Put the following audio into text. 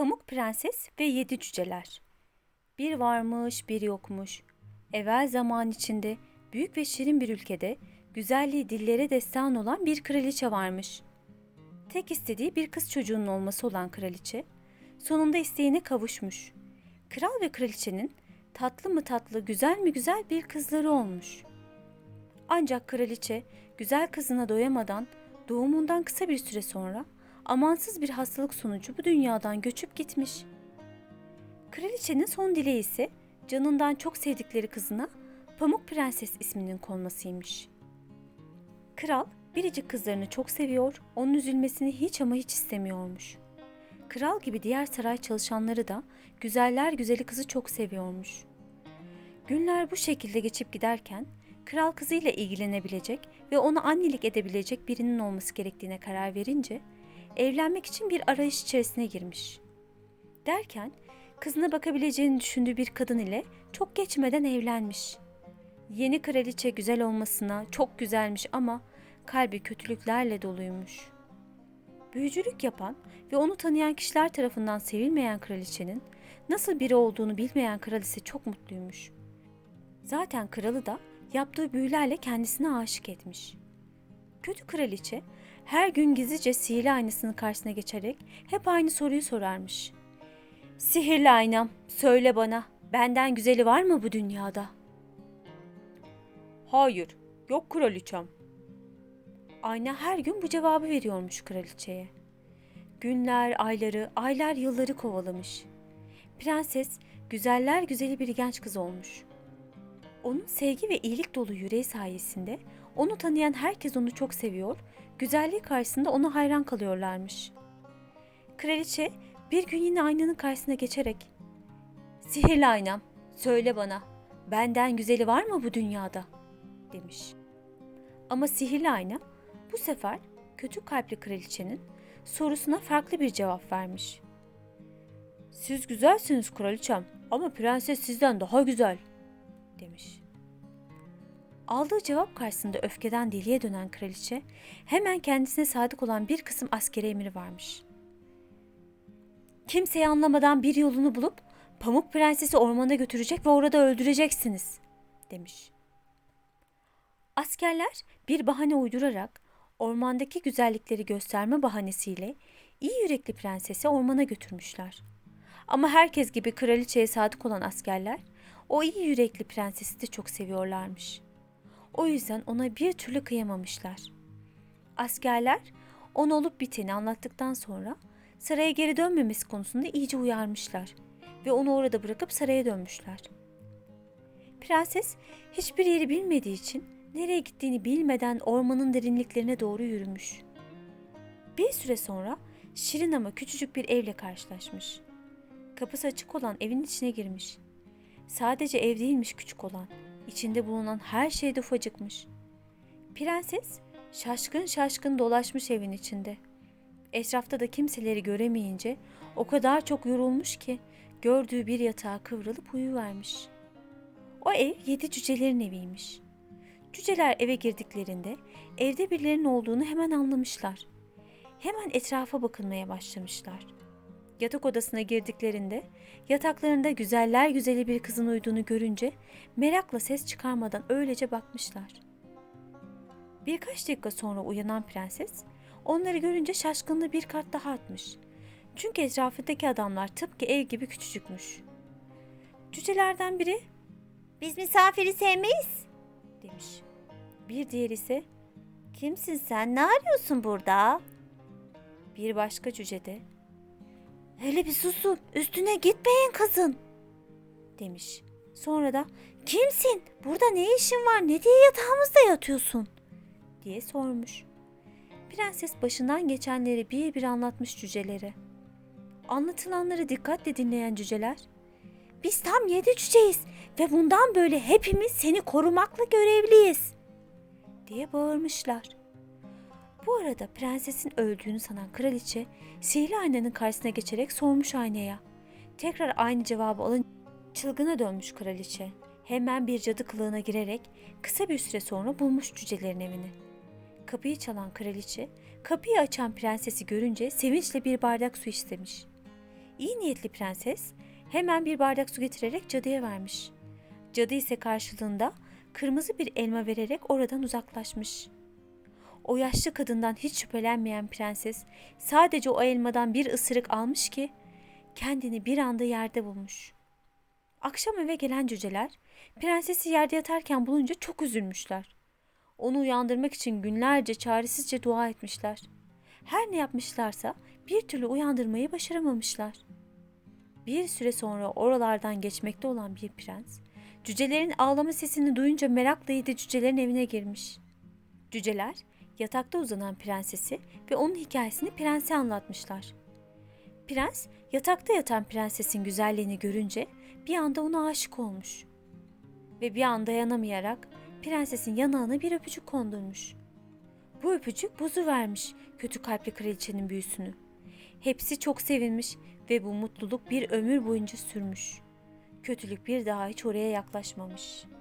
Pamuk Prenses ve Yedi Cüceler Bir varmış bir yokmuş. Evvel zaman içinde büyük ve şirin bir ülkede güzelliği dillere destan olan bir kraliçe varmış. Tek istediği bir kız çocuğunun olması olan kraliçe sonunda isteğine kavuşmuş. Kral ve kraliçenin tatlı mı tatlı, güzel mi güzel bir kızları olmuş. Ancak kraliçe güzel kızına doyamadan doğumundan kısa bir süre sonra amansız bir hastalık sonucu bu dünyadan göçüp gitmiş. Kraliçenin son dileği ise canından çok sevdikleri kızına Pamuk Prenses isminin konmasıymış. Kral biricik kızlarını çok seviyor, onun üzülmesini hiç ama hiç istemiyormuş. Kral gibi diğer saray çalışanları da güzeller güzeli kızı çok seviyormuş. Günler bu şekilde geçip giderken kral kızıyla ilgilenebilecek ve ona annelik edebilecek birinin olması gerektiğine karar verince evlenmek için bir arayış içerisine girmiş. Derken kızına bakabileceğini düşündüğü bir kadın ile çok geçmeden evlenmiş. Yeni kraliçe güzel olmasına çok güzelmiş ama kalbi kötülüklerle doluymuş. Büyücülük yapan ve onu tanıyan kişiler tarafından sevilmeyen kraliçenin nasıl biri olduğunu bilmeyen kral ise çok mutluymuş. Zaten kralı da yaptığı büyülerle kendisine aşık etmiş. Kötü kraliçe her gün gizlice sihirli aynasının karşısına geçerek hep aynı soruyu sorarmış. Sihirli aynam, söyle bana, benden güzeli var mı bu dünyada? Hayır, yok kraliçem. Ayna her gün bu cevabı veriyormuş kraliçeye. Günler, ayları, aylar, yılları kovalamış. Prenses, güzeller güzeli bir genç kız olmuş. Onun sevgi ve iyilik dolu yüreği sayesinde onu tanıyan herkes onu çok seviyor, güzelliği karşısında ona hayran kalıyorlarmış. Kraliçe bir gün yine aynanın karşısına geçerek ''Sihirli aynam, söyle bana, benden güzeli var mı bu dünyada?'' demiş. Ama sihirli ayna bu sefer kötü kalpli kraliçenin sorusuna farklı bir cevap vermiş. Siz güzelsiniz kraliçem ama prenses sizden daha güzel demiş. Aldığı cevap karşısında öfkeden deliye dönen kraliçe hemen kendisine sadık olan bir kısım askere emri varmış. Kimseyi anlamadan bir yolunu bulup Pamuk Prensesi ormana götürecek ve orada öldüreceksiniz demiş. Askerler bir bahane uydurarak ormandaki güzellikleri gösterme bahanesiyle iyi yürekli prensesi ormana götürmüşler. Ama herkes gibi kraliçeye sadık olan askerler o iyi yürekli prensesi de çok seviyorlarmış. O yüzden ona bir türlü kıyamamışlar. Askerler ona olup biteni anlattıktan sonra saraya geri dönmemesi konusunda iyice uyarmışlar ve onu orada bırakıp saraya dönmüşler. Prenses hiçbir yeri bilmediği için nereye gittiğini bilmeden ormanın derinliklerine doğru yürümüş. Bir süre sonra şirin ama küçücük bir evle karşılaşmış. Kapısı açık olan evin içine girmiş. Sadece ev değilmiş küçük olan. İçinde bulunan her şey de ufacıkmış. Prenses şaşkın şaşkın dolaşmış evin içinde. Etrafta da kimseleri göremeyince o kadar çok yorulmuş ki gördüğü bir yatağa kıvrılıp uyuvermiş. O ev yedi cücelerin eviymiş. Cüceler eve girdiklerinde evde birilerinin olduğunu hemen anlamışlar. Hemen etrafa bakınmaya başlamışlar. Yatak odasına girdiklerinde yataklarında güzeller güzeli bir kızın uyuduğunu görünce merakla ses çıkarmadan öylece bakmışlar. Birkaç dakika sonra uyanan prenses onları görünce şaşkınlığı bir kat daha artmış. Çünkü etrafındaki adamlar tıpkı ev gibi küçücükmüş. Cücelerden biri Biz misafiri sevmeyiz. demiş. Bir diğer ise Kimsin sen? Ne arıyorsun burada? bir başka cüce de Hele bir susun. Üstüne gitmeyin kızın. demiş. Sonra da Kimsin? Burada ne işin var? Ne diye yatağımızda yatıyorsun? diye sormuş. Prenses başından geçenleri bir bir anlatmış cücelere. Anlatılanları dikkatle dinleyen cüceler Biz tam yedi cüceyiz ve bundan böyle hepimiz seni korumakla görevliyiz. diye bağırmışlar. Bu arada prensesin öldüğünü sanan kraliçe sihirli aynanın karşısına geçerek sormuş aynaya. Tekrar aynı cevabı alın çılgına dönmüş kraliçe. Hemen bir cadı kılığına girerek kısa bir süre sonra bulmuş cücelerin evini. Kapıyı çalan kraliçe kapıyı açan prensesi görünce sevinçle bir bardak su istemiş. İyi niyetli prenses hemen bir bardak su getirerek cadıya vermiş. Cadı ise karşılığında kırmızı bir elma vererek oradan uzaklaşmış. O yaşlı kadından hiç şüphelenmeyen prenses sadece o elmadan bir ısırık almış ki kendini bir anda yerde bulmuş. Akşam eve gelen cüceler prensesi yerde yatarken bulunca çok üzülmüşler. Onu uyandırmak için günlerce çaresizce dua etmişler. Her ne yapmışlarsa bir türlü uyandırmayı başaramamışlar. Bir süre sonra oralardan geçmekte olan bir prens, cücelerin ağlama sesini duyunca merakla yedi cücelerin evine girmiş. Cüceler yatakta uzanan prensesi ve onun hikayesini prense anlatmışlar. Prens yatakta yatan prensesin güzelliğini görünce bir anda ona aşık olmuş. Ve bir an dayanamayarak prensesin yanağına bir öpücük kondurmuş. Bu öpücük bozu vermiş kötü kalpli kraliçenin büyüsünü. Hepsi çok sevinmiş ve bu mutluluk bir ömür boyunca sürmüş. Kötülük bir daha hiç oraya yaklaşmamış.''